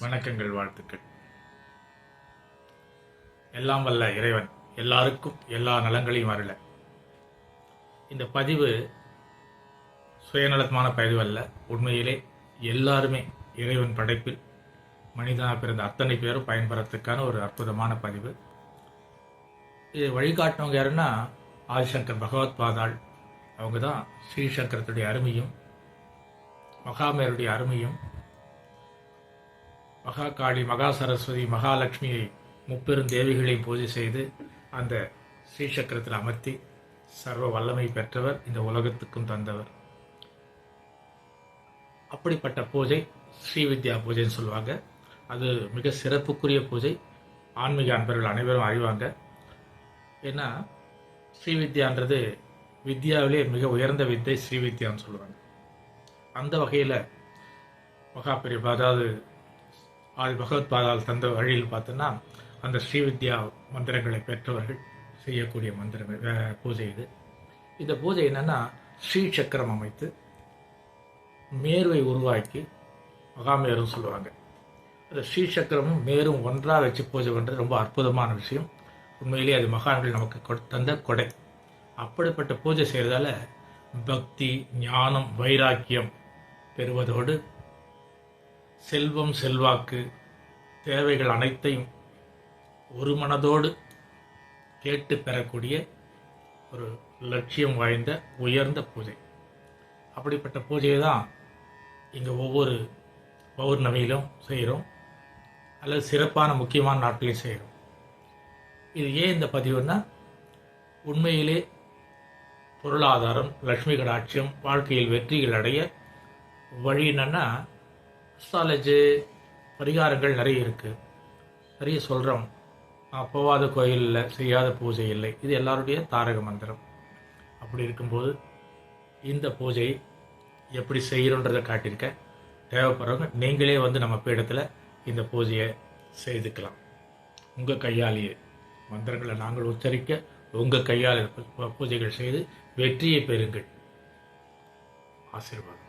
வணக்கங்கள் வாழ்த்துக்கள். எல்லாம் வல்ல இறைவன். எல்லாருக்கும் எல்லா நலங்களையும் அருள. இந்த பதிவு சுயநலமான பதிவு அல்ல. உண்மையிலே எல்லாருமே இறைவன் படைப்பில் மனிதனாக பிறந்த அத்தனை பேரும் பயன்பெறத்துக்கான ஒரு அற்புதமான பதிவு. இது வழிகாட்டினவங்க யாருன்னா ஆதிசங்கர் பகவத் பாதாள். அவங்க தான் ஸ்ரீசங்கரத்துடைய அருமையும் மகாமேருடைய அருமையும் மகா காளி மகா சரஸ்வதி மகாலட்சுமியை முப்பெரும் தேவிகளையும் பூஜை செய்து அந்த ஸ்ரீசக்கரத்தில் அமர்த்தி சர்வ வல்லமை பெற்றவர் இந்த உலகத்துக்கும் தந்தவர். அப்படிப்பட்ட பூஜை ஸ்ரீவித்யா பூஜைன்னு சொல்லுவாங்க. அது மிக சிறப்புக்குரிய பூஜை. ஆன்மீக அன்பர்கள் அனைவரும் அறிவாங்க. ஏன்னா ஸ்ரீவித்யான்றது வித்யாவிலே மிக உயர்ந்த வித்தை ஸ்ரீவித்யான்னு சொல்லுவாங்க. அந்த வகையில் மகாபிரிவு அதாவது ஆதி பகவத்பாதால் தந்த வழியில் பார்த்தோன்னா அந்த ஸ்ரீவித்யா மந்திரங்களை பெற்றவர்கள் செய்யக்கூடிய மந்திரங்கள் பூஜை இது. இந்த பூஜை என்னென்னா ஸ்ரீ சக்கரம் அமைத்து மேருவை உருவாக்கி மகாமேருன்னு சொல்லுவாங்க. அந்த ஸ்ரீ சக்கரமும் மேரும் ஒன்றாக வச்சு பூஜை பண்ணுறது ரொம்ப அற்புதமான விஷயம். உண்மையிலேயே அது மகான்கள் நமக்கு தந்த கொடை. அப்படிப்பட்ட பூஜை செய்கிறதால பக்தி ஞானம் வைராக்கியம் பெறுவதோடு செல்வம் செல்வாக்கு தேவைகள் அனைத்தையும் ஒரு மனதோடு கேட்டு பெறக்கூடிய ஒரு லட்சியம் வாய்ந்த உயர்ந்த பூஜை. அப்படிப்பட்ட பூஜையை தான் இங்கே ஒவ்வொரு பௌர்ணமியிலும் செய்கிறோம். அல்லது சிறப்பான முக்கியமான நாட்களையும் செய்கிறோம். இது ஏன் இந்த பதிவுன்னா உண்மையிலே பொருளாதாரம் லக்ஷ்மி கடாட்சியம் வாழ்க்கையில் வெற்றிகள் அடைய வழி என்னன்னா அஸ்ட்ராலஜி பரிகாரங்கள் நிறைய இருக்குது நிறைய சொல்கிறோம் போகாத கோயிலில் செய்யாத பூஜை இல்லை. இது எல்லாருடைய தாரக மந்திரம். அப்படி இருக்கும்போது இந்த பூஜையை எப்படி செய்கிறோன்றதை காட்டியிருக்கேன் தேவைப்படுறவங்க நீங்களே வந்து நம்ம பீடத்தில் இந்த பூஜையை செய்துக்கலாம். உங்கள் கையாலேயே. மந்திரங்களை நாங்கள் உச்சரிக்க உங்கள் கையால் பூஜைகள் செய்து வெற்றியை பெறுங்கள். ஆசீர்வாதம்.